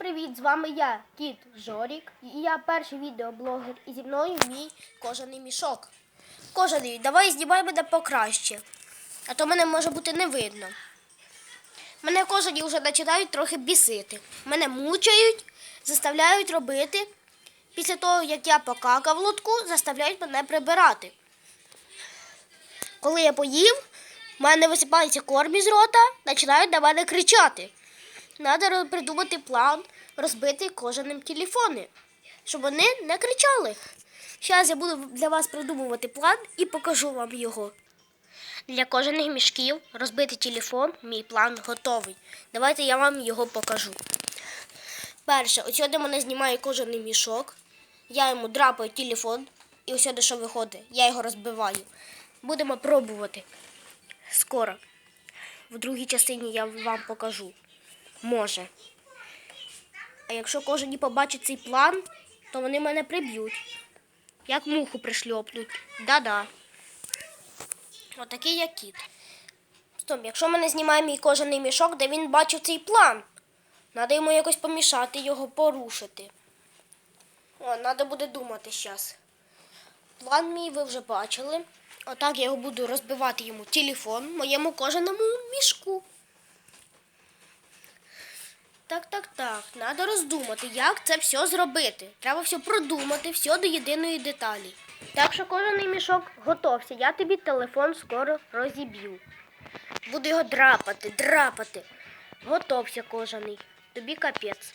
привіт! З вами я, Кіт Жорік. І я перший відеоблогер. І зі мною мій кожаний мішок. Кожаний, давай знімай мене покраще. А то мене може бути не видно. Мене кожані вже починають трохи бісити. Мене мучають, заставляють робити. Після того, як я покакав в лотку, заставляють мене прибирати. Коли я поїв, в мене висипається корм із рота, починають на мене кричати. Треба придумати план розбити кожаним телефони, щоб вони не кричали. Зараз я буду для вас придумувати план і покажу вам його. Для кожаних мішків розбити телефон, мій план готовий. Давайте я вам його покажу. Перше, ось сюди мене знімає кожаний мішок. Я йому драпаю телефон, і ось сюди що виходить. Я його розбиваю. Будемо пробувати. Скоро. В другій частині я вам покажу. Може. А якщо кожен побачить цей план, то вони мене приб'ють. Як муху пришльопнуть. Да-да. Отакий як кіт. Стоп, якщо мене знімає мій кожаний мішок, де він бачив цей план. Треба йому якось помішати, його порушити. О, треба буде думати зараз. План мій ви вже бачили. Отак я його буду розбивати йому телефон моєму кожаному мішку. Так, так, так. Треба роздумати, як це все зробити. Треба все продумати, все до єдиної деталі. Так що кожаний мішок готовся. Я тобі телефон скоро розіб'ю. Буду його драпати, драпати. Готовся кожаний. Тобі капець.